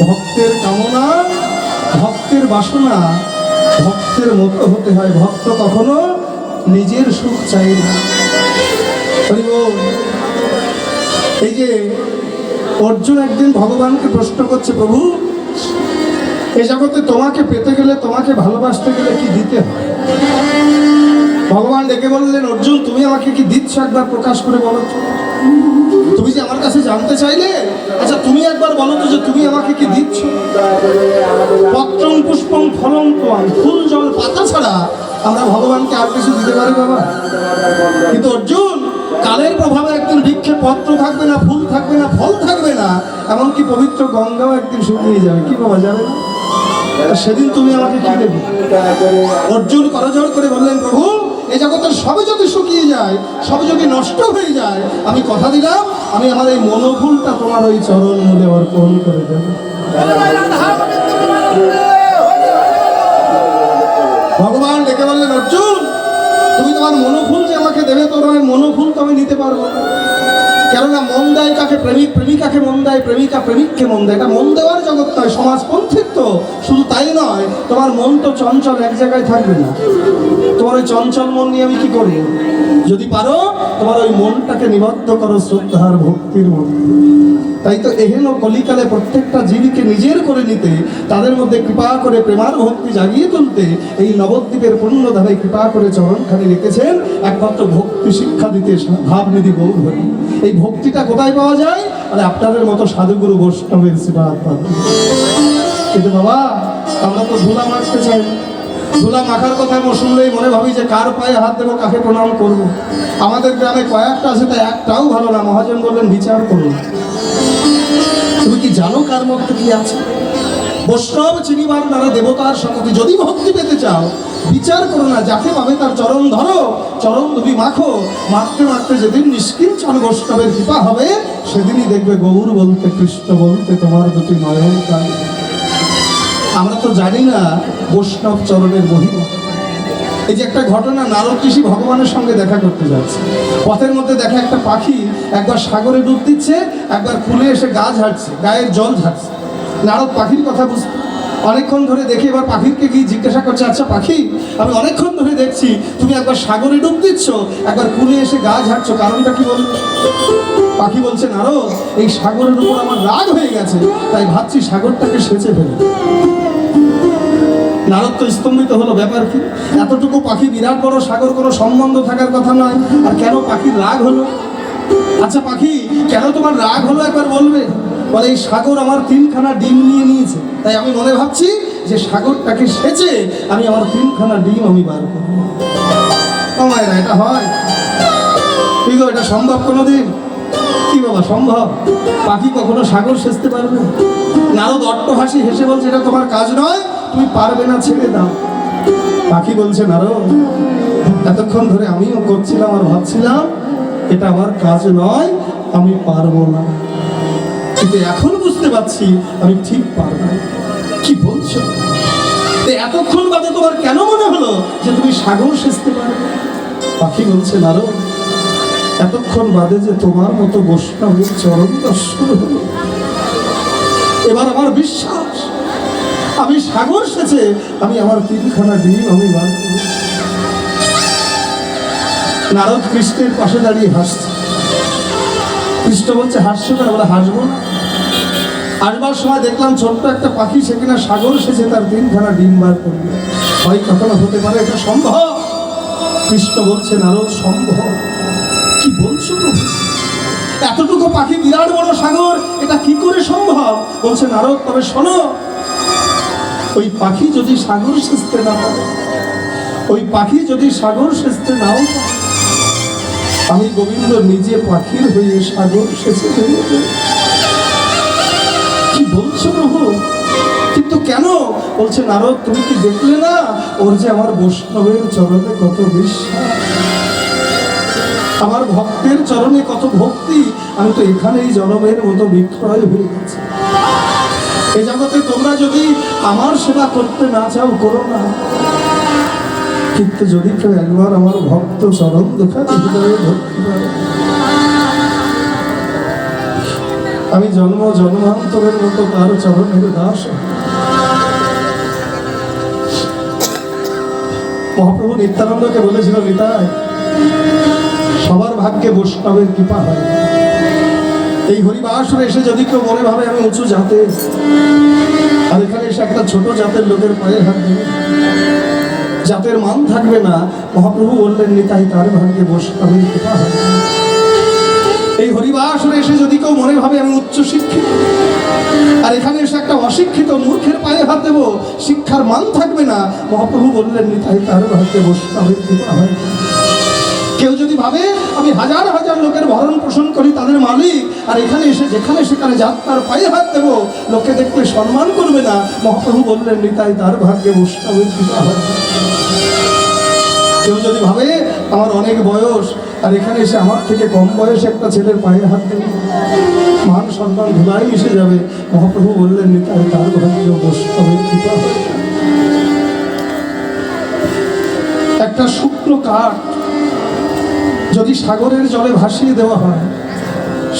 ভক্তের কামনা, ভক্তের বাসনা, ভক্তের মতো হতে হয় ভক্ত কখনো, নিজের সুখ চাই না। এই যে অর্জুন একদিন ভগবানকে প্রশ্ন করছে, প্রভু, এ জগতে তোমাকে পেতে গেলে, তোমাকে ভালোবাসতে গেলে কি দিতে হয়? ভগবান ডেকে বললেন, অর্জুন, তুমি আমাকে কি দিচ্ছ একবার প্রকাশ করে বলো তুমি যে আমার কাছে জানতে চাইলে আচ্ছা তুমি একবার বলো তো যে তুমি আমাকে কি দিচ্ছ? পত্রং পুষ্পম ফলং তোয়াং ফুল, জল, পাতা ছাড়া আমরা ভগবানকে আর কিছু দিতে পারি বাবা। কিন্তু অর্জুন, কালের প্রভাবে একদিন বৃক্ষে পত্র থাকবে না, ফুল থাকবে না, ফল থাকবে না, এমনকি পবিত্র গঙ্গাও একদিন শুকিয়ে যাবে কি বাবা যাবে সেদিন তুমি আমাকে কি দেবে? অর্জুন করজোড় করে বললেন, প্রভু এই জগতের সবে যদি শুকিয়ে যায় সবে যদি নষ্ট হয়ে যায়, আমি কথা দিলাম, আমি আমার এই মনোভুলটা তোমার ওই চরণ মূলে অর্পণ করে দেব। ভগবান ডেকে বললেন, অর্জুন, তুমি তোমার মনোফুল যে আমাকে দেবে তোমার মনোফুল তো আমি নিতে পারব কেননা মন দেয় কাকে? প্রেমিক প্রেমিকাকে মন দেয়, প্রেমিকা প্রেমিককে মন দেয়। এটা মন দেওয়ার জগৎ নয় সমাজপন্থিত্ব শুধু তাই নয়, তোমার মন তো চঞ্চল, এক জায়গায় থাকবে না। তোমার ওই চঞ্চল মন নিয়ে আমি কি করি? যদি পারো, তোমার ওই মনটাকে নিবদ্ধ করো, শ্রদ্ধার ভক্তির মধ্যে তাই তো এহেন কলিকালে প্রত্যেকটা জীবীকে নিজের করে নিতে, তাদের মধ্যে কৃপা করে প্রেমার ভক্তি জাগিয়ে তুলতে, এই নবদ্বীপের পুণ্যধারে কৃপা করে চরণখানি রেখেছেন একমাত্র ভক্তি শিক্ষা দিতে ভাব ভাবনিধি গৌরী এই ভক্তিটা কোথায় পাওয়া যায়? আরে আপনাদের মতো সাধুগুরু বৈষ্ণবের সেবাত কিন্তু বাবা, আমরা তো ধুলা মাখতে চাই। ধুলা মাখার কথা আমরা শুনলেই মনে ভাবি যে কার পায়ে হাত দেবো, কাকে প্রণাম করব। আমাদের গ্রামে কয়েকটা আছে, তাই একটাও ভালো না। মহাজন বললেন, বিচার করুন। তুমি কি জানো কার মধ্যে কি আছে? বৈষ্ণব চিনিবার দ্বারা দেবতার শক্তি যদি ভক্তি পেতে চাও, বিচার করো না, যাকে পাবে তার চরণ ধরো, চরণ ধুবি মাখো। মাখতে মাখতে যেদিন নিষ্কিঞ্চন বৈষ্ণবের কৃপা হবে, সেদিনই দেখবে গৌর বলতে, কৃষ্ণ বলতে তোমার দুটি নয়ন কাল আমরা তো জানি না বৈষ্ণব চরণের মহিমা। এই যে একটা ঘটনা, নারদ ঋষি ভগবানের সঙ্গে দেখা করতে যাচ্ছে। পথের মধ্যে দেখা একটা পাখি একবার সাগরে ডুব দিচ্ছে, একবার কুলে এসে গা ঝাড়ছে, গায়ের জল ঝাড়ছে। নারদ পাখির কথা বুঝতে অনেকক্ষণ ধরে দেখে, এবার পাখিরকে গিয়ে জিজ্ঞাসা করছে আচ্ছা পাখি, আমি অনেকক্ষণ ধরে দেখছি, তুমি একবার সাগরে ডুব দিচ্ছ, একবার কুলে এসে গা ঝাড়ছো, কারণটা কি বল, পাখি বলছে, নারদ, এই সাগরের উপর আমার রাগ হয়ে গেছে, তাই ভাবছি সাগরটাকে সেচে ফেলে। নারদ তো স্তম্ভিত হলো, ব্যাপার কি? এতটুকু পাখি বিরাট বড় সাগর, কোনো সম্বন্ধ থাকার কথা নয়, আর কেন পাখির রাগ হলো? আচ্ছা পাখি, কেন তোমার রাগ হলো একবার বলবে? বলে, এই সাগর আমার তিনখানা ডিম নিয়ে নিয়েছে। তাই আমি মনে ভাবছি যে সাগরটাকে সেচে আমি আমার তিনখানা ডিম আমি বার করব। ও মায়েরা, এটা হয়? কি গো, এটা সম্ভব কোনোদিন? কি বাবা, সম্ভব? পাখি কখনো সাগর সেচতে পারবে? নারদ অট্টহাসি হেসে বলছে, এটা তোমার কাজ নয়, তুমি পারবে না, ছেড়ে দাও। পাখি বলছে, নারদ, এতক্ষণ ধরে আমিও করছিলাম আর ভাবছিলাম, এটা আমার কাজ নয়, আমি পারব না। কিন্তু এখন বুঝতে পারছি আমি ঠিক পারব। কি বলছো? এতক্ষণ বাদে তোমার কেন মনে হলো যে তুমি সাগর সেচতে পারবে পাখি বলছে নারদ এতক্ষণ বাদে যে তোমার মতো বৈষ্ণবের চরণ দর্শন হলো। এবার আমার বিশ্বাস, আমি সাগর সেচে আমি আমার তিনখানা ডিম আমি বার। নারদ কৃষ্ণের পাশে দাঁড়িয়ে হাসছে। কৃষ্ণ বলছে হাসছো না বলে হাসবো আসবার সময় দেখলাম ছোট্ট একটা পাখি সেখানে সাগর সেচে তার তিনখানা ডিম বার করবে হয় কখনো হতে পারে এটা সম্ভব? কৃষ্ণ বলছে নারদ সম্ভব। কি বলছো প্রভু? এতটুকু পাখি বিরাট বড় সাগর এটা কি করে সম্ভব? বলছে নারদ তবে শোনো ওই পাখি যদি সাগর সেচতে না পারে ওই পাখি যদি সাগর সেচতে নাও পারে, আমি গোবিন্দ নিজে পাখির হয়ে সাগর সেচে কি বলছো প্রভু কিন্তু কেন? বলছে, নারদ, তুমি কি দেখলে না? ওর যে আমার বৈষ্ণবের চরণে কত বিশ্বাস? আমার ভক্তের চরণে কত ভক্তি? আমি তো এখানেই জনমের মতো বিক্রয় হয়ে গেছি। এ জগতে তোমরা যদি আমার সেবা করতে না চাও, করো না। কিন্তু যদি কেউ একবার আমার ভক্ত চরণ করে। আমি জন্ম জন্মান্তরের মতো কারও চরণের দাস মহাপ্রভু নিত্যানন্দকে বলেছিল, নিতাই, সবার ভাগ্যে বৈষ্ণবের কৃপা হয়। এই হরিবাসরে এসে যদি কেউ মনে ভাবে আমি উঁচু জাতে আর এখানে এসে একটা ছোট জাতের লোকের পায়ে হাত দেবে জাতের মান থাকবে না। মহাপ্রভু বললেন, নিতাই তার ভাগ্যে কৃপা হয় এই হরিবাসরে এসে যদি কেউ মনে ভাবে আমি উচ্চ শিক্ষিত, আর এখানে এসে একটা অশিক্ষিত মূর্খের পায়ে হাত দেবো, শিক্ষার মান থাকবে না। মহাপ্রভু বললেন, নিতাই তার ভাগ্যে বৈষ্ণবের কৃপা হয় কেউ যদি ভাবে আমি হাজার হাজার লোকের ভরণ পোষণ করি তাদের মালিক, আর এখানে এসে যেখানে সেখানে যাত্রার পায়ে হাত দেবো, লোকে দেখলে সম্মান করবে না। মহাপ্রভু বললেন, নিতাই তার ভাগ্যে যদি ভাবে আমার অনেক বয়স, আর এখানে এসে আমার থেকে কম বয়সে একটা ছেলের পায়ে হাত দেবে মান সম্মান ধুলাই মিশে যাবে। মহাপ্রভু বললেন নিতাই তার ভাগ্য বৈষ্ণবের একটা শুকনো কাঠ যদি সাগরের জলে ভাসিয়ে দেওয়া হয়,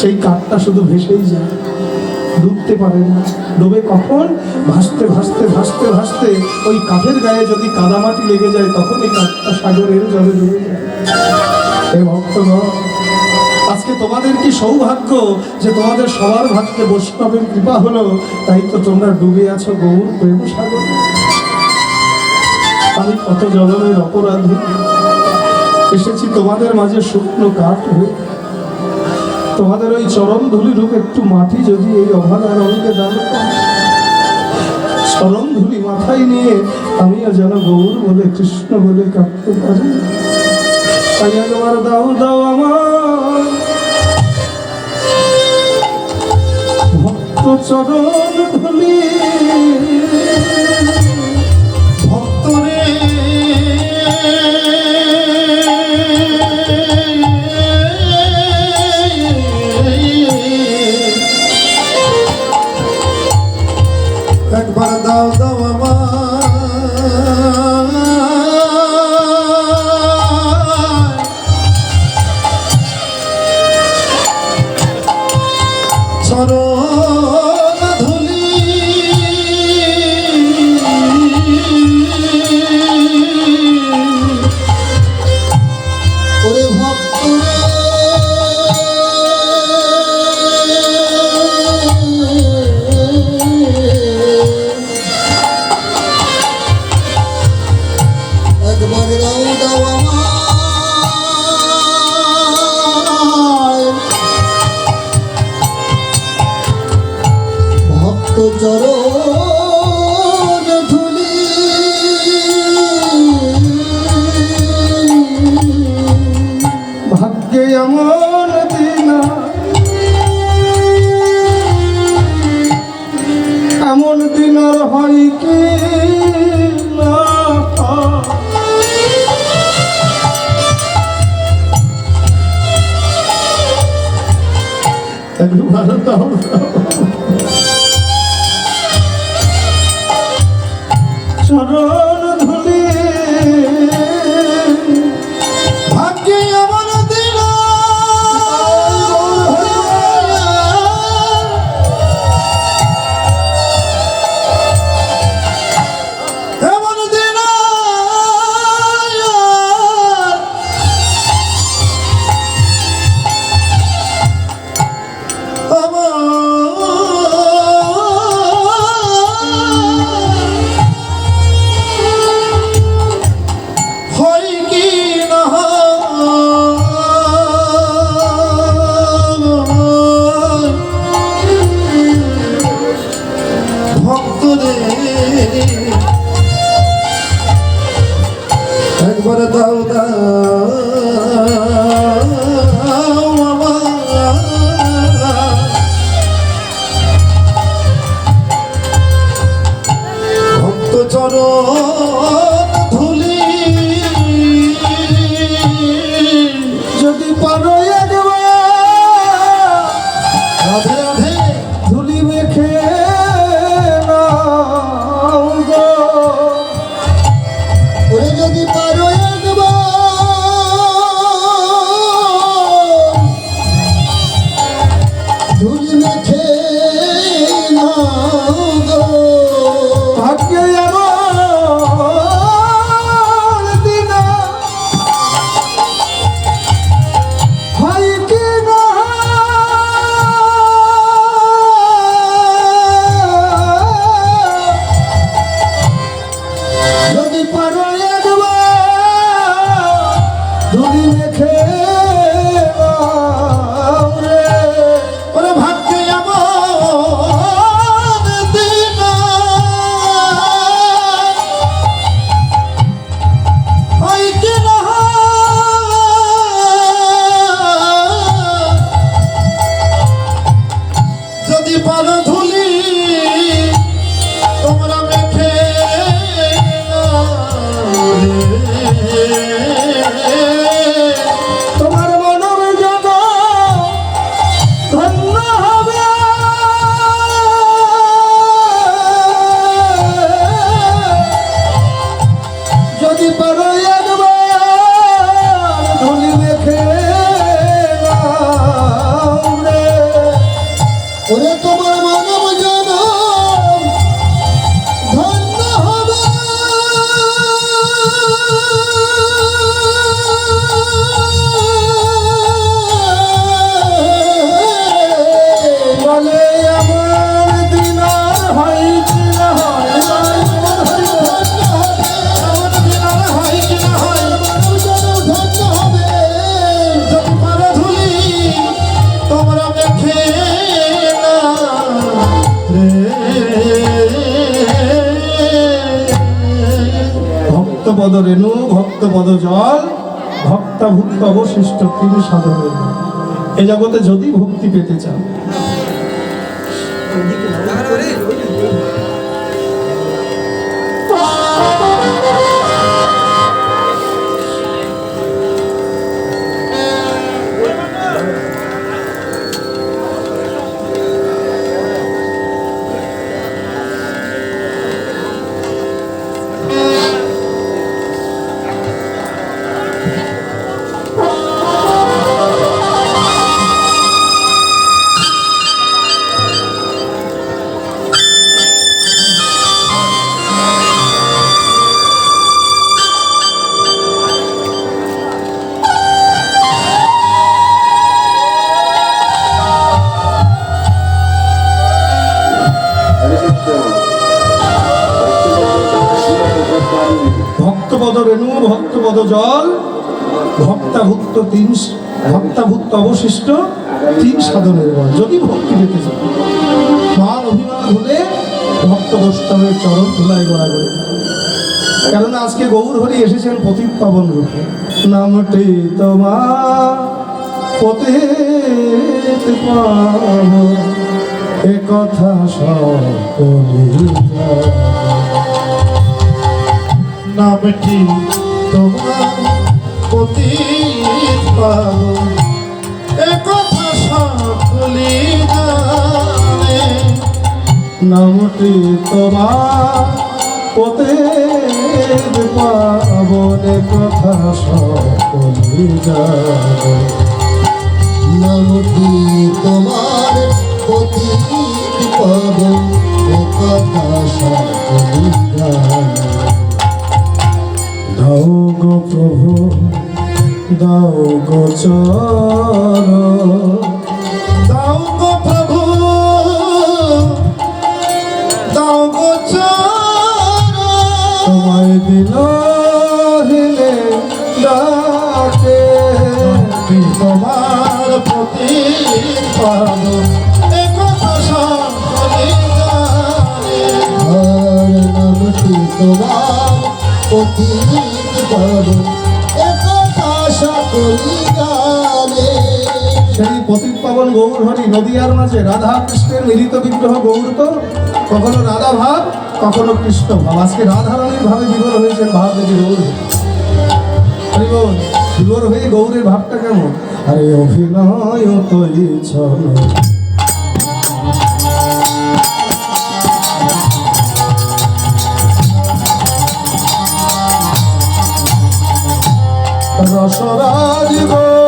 সেই কাঠটা শুধু ভেসেই যায়, ডুবতে পারে না। ডুবে কখন? ভাসতে ভাসতে ভাসতে ভাসতে ওই কাঠের গায়ে যদি কাদামাটি লেগে যায়, তখন এই কাঠটা সাগরের জলে ডুবে যায়। হে ভক্তগণ, আজকে তোমাদের কি সৌভাগ্য যে তোমাদের সবার ভাগ্যে বৈষ্ণবের কৃপা হলো? তাই তো তোমরা ডুবে আছো গৌর প্রেম সাগর। আমি কত জলনের অপরাধী। এসেছি তোমাদের মাঝে শুকনো কাঠ হয়ে। তোমাদের ওই চরম ধুলি রূপ একটু মাটি যদি এই অভাগা রঙকে দান চরম ধুলি মাথায় নিয়ে আমিও যেন গৌর বলে, কৃষ্ণ বলে কাঁদতে পারি। তাই একবার দাও দাও আমার ভক্ত চরণ ধুলি। একবার চরণ ভক্তপদ জল ভক্তাভুক্ত অবশিষ্ট তিনি সাধনের। এ জগতে যদি ভক্তি পেতে চান ভক্তপদ রেণু ভক্তপদ জল, ভক্তাভুক্ত তিন ভক্তাভুক্ত অবশিষ্ট তিন সাধনের বল। যদি ভক্তি পেতে চান মান অভিমান ভুলে ভক্ত বৈষ্ণবের চরণ ধুলাই গড়া করে। কেননা আজকে গৌর হরি এসেছেন পতিত পাবন রূপে। নামটি তোমার পতিত পাবন। এ কথা সকলি। নামটি তোমার পতি পালন। একথা সকলি জানে নামটি তোমার পতে পাবনে কথা সকলি জানে গো গৌর হরি নদিয়ার মাঝে রাধা কৃষ্ণের মিলিত বিগ্রহ গৌর তো? কখনো রাধা ভাব, কখনো কৃষ্ণ ভাব। আজকে রাধা রানীর ভাবে বিগর হয়েছেন ভাব দেখে গৌর। হরি বল বিগর হয়ে গৌরের ভাবটা কেমন? আরে অভিনয় তো ইচ্ছন রসরাজ গো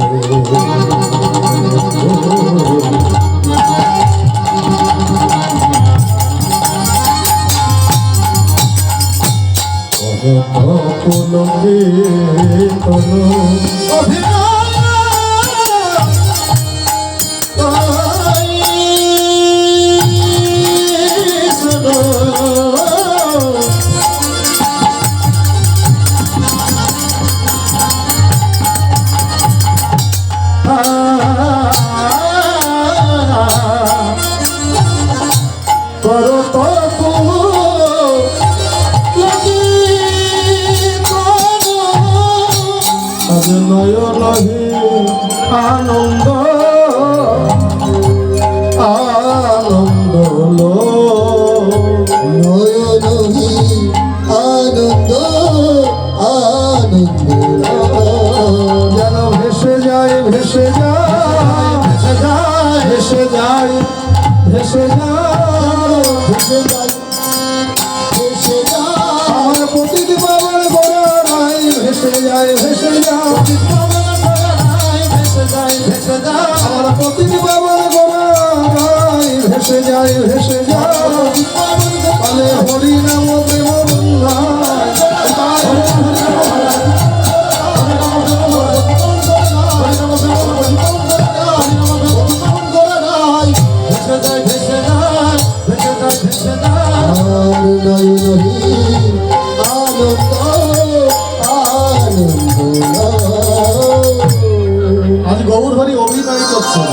Hare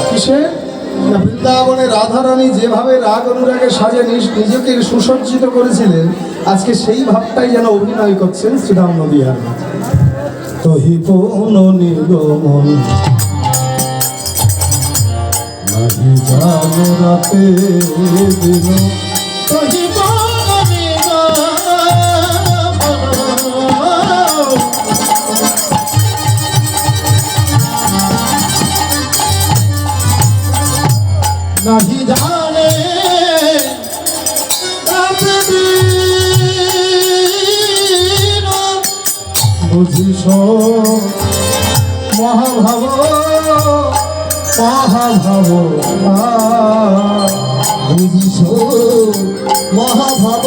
কিসে বৃন্দাবনে রাধারানী যেভাবে রাগ অনুরাগে সাজে নিজ- নিজেকে সুসজ্জিত করেছিলেন, আজকে সেই ভাবটাই যেন অভিনয় করছেন শ্রীরাম নদীয়ার Thank দিন নাহি জানে। বুঝিস মহাভাব মহাভাব বুঝিস মহাভাব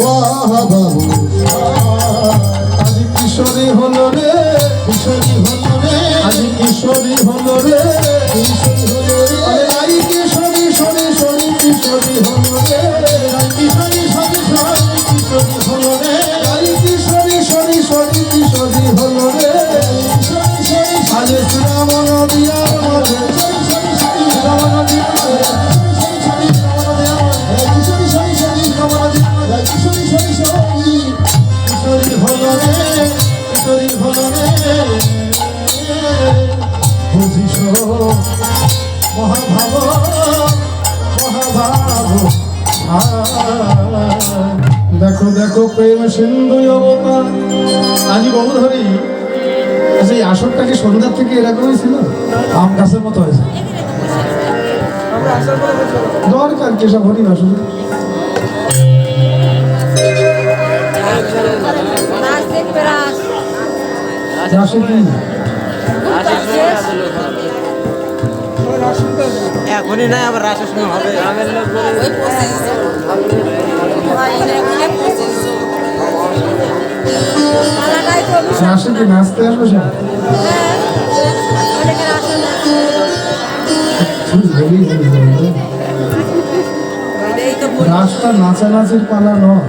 মহাভাব। আজ কিশোরী হলো রে, কিশোরী হলো রে, আজ কিশোরী হলো রে। সিন্ধু অবতার। আজ গৌরহরি আচ্ছা এই আসরটা সন্ধ্যার থেকে এরকমই ছিল? আম গাছের মতো হয়েছে। দরকার কেসব হরি রাস এখনই নাই আবার রাসের সময় হবে। গ্রামের লোক রাসে কি নাচতে আসবে সব হ্যাঁ, অনেকের আসে না। তুই বলি বলি বলি। এই তো বলি। রাসটা নাচানাচির পালা নয়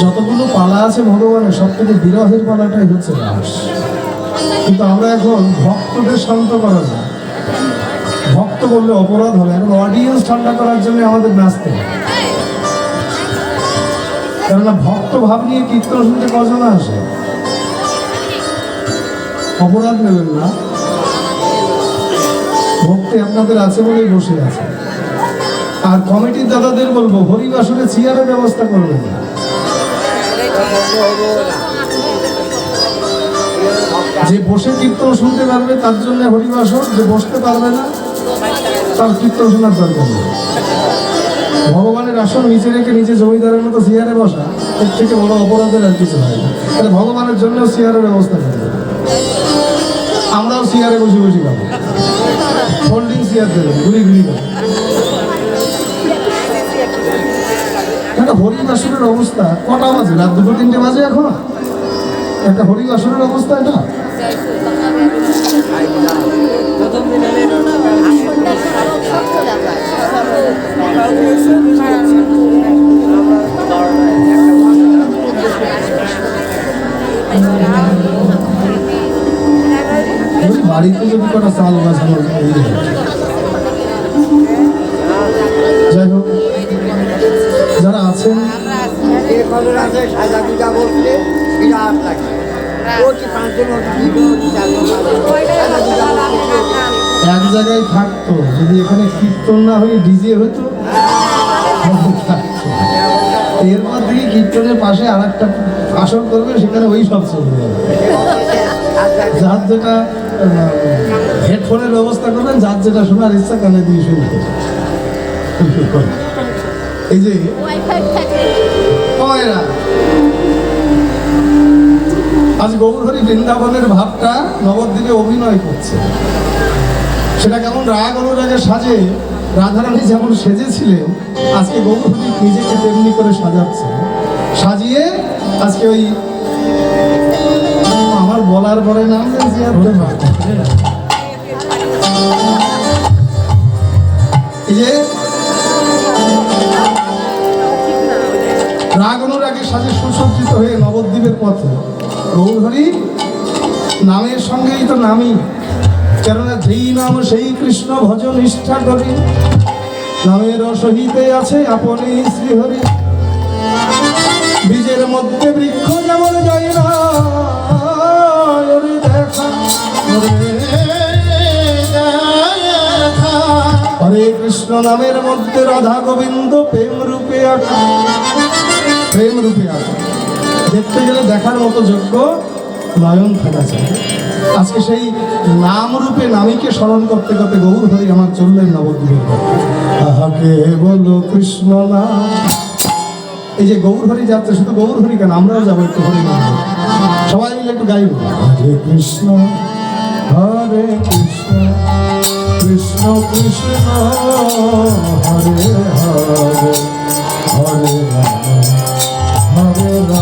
যতগুলো পালা আছে ভগবানের সব থেকে বিরহের পালাটাই হচ্ছে রাস কিন্তু আমরা এখন ভক্তদের শান্ত করা যায় ভক্ত বললে অপরাধ হবে এখন অডিয়েন্স ঠান্ডা করার জন্য আমাদের নাচতে হবে। কেননা ভক্ত ভাব নিয়ে কীর্তন শুনতে কজন আসে? অপরাধ নেবেন না। ভক্তি আপনাদের আছে বলেই বসে আছে। আর কমিটির দাদাদের বলব হরিবাসরে চেয়ারের ব্যবস্থা করবেন না। যে বসে কীর্তন শুনতে পারবে, তার জন্য হরিবাসন, যে বসতে পারবে না, তার কীর্তন শোনার দরকার নেই। ভগবানের আসন নিচে রেখে নিজে জমিদারের মতো চেয়ারে বসা, এর থেকে বড় অপরাধের আর কিছু হয় তাহলে ভগবানের জন্য চেয়ারের ব্যবস্থা করবে আমরাও চেয়ারে বসে বসে খাব। ফোল্ডিং চেয়ার দেবেন ঘুরি ঘুরি খাব অবস্থা, কটা বাজে? রাত দুটো তিনটে বাজে এখন? একটা হরিণ আসনের অবস্থা এটা? প্রথম বাড়িতে যদি কটা চাল বাজানো যাই হোক যারা আছেন লাগে এক জায়গায় থাকতো, যদি এখানে কীর্তন না হয়ে ডিজে হতো। এরপর থেকে কীর্তনের পাশে আর একটা আসন করবে, সেখানে ওই সব চলবে। যার যেটা হেডফোনের ব্যবস্থা করবেন, যার যেটা শোনার ইচ্ছা, কানে দিয়ে শুনতে এই যে আজ গৌরহরি বৃন্দাবনের ভাবটা নবদ্বীপে অভিনয় করছে। সেটা কেমন রাগ অনুরাগে সাজে রাধারানী যেমন সেজেছিলেন, আজকে গৌরহরি নিজেকে তেমনি করে সাজাচ্ছে সাজিয়ে আজকে ওই আমার বলার পরে নাম। এই যে রাগ অনুরাগে সাজে সুসজ্জিত হয়ে নবদ্বীপের পথে গৌরহরি নামের সঙ্গেই তো নামই কেননা যেই নাম সেই কৃষ্ণ ভজ নিষ্ঠা করি। নামের সহিতে আছে আপনি শ্রীহরি। বীজের মধ্যে বৃক্ষ যেমন যায় না দেখা। হরে কৃষ্ণ নামের মধ্যে রাধা গোবিন্দ প্রেম রূপে আঁকা। প্রেম রূপে আঁকা। দেখতে গেলে দেখার মতো যোগ্য নয়ন থাকা চাই আজকে সেই নাম রূপে নামীকে স্মরণ করতে করতে গৌর হরি আমার চললেন নবদ্বীপের তাহাকে বলো কৃষ্ণ নাম এই যে গৌর হরি যাচ্ছে শুধু গৌর হরি কেন? আমরাও যাব একটু হরি নাম সবাই মিলে একটু গাইব। হরে কৃষ্ণ হরে কৃষ্ণ কৃষ্ণ কৃষ্ণ, হরে হরে হরে রাম হরে রাম।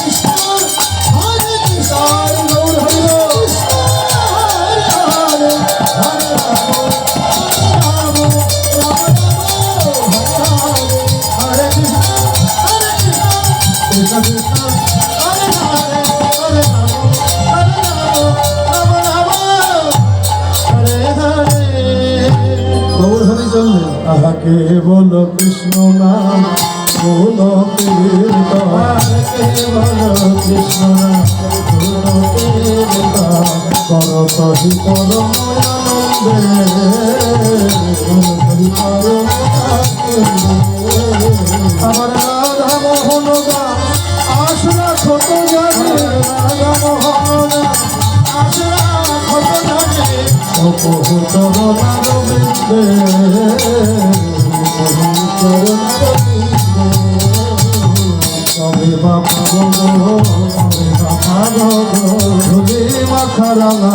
তাহাকে বলো কৃষ্ণ নাম কেবল কৃষ্ণ গুণকের গান করত হি পরম আমার কবে বাবা গো কবে বাবা গো ধুলি মাখা রাঙা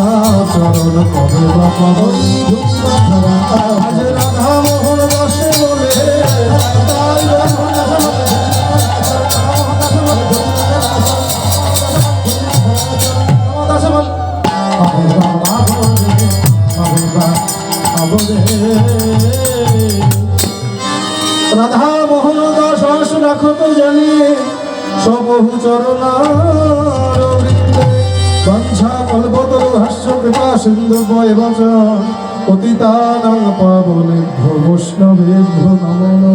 চরণ কবে বাবা গো ধুলি মাখা রাঙা আজ রাধা মোহন দাসে বলে সবহু চরণার বৃন্দে বাঞ্ছা কল্পতর ভাষ্য কৃপা সিন্ধু বয় বচন পতিতানাং পাবনে বৈষ্ণবে নমো নমঃ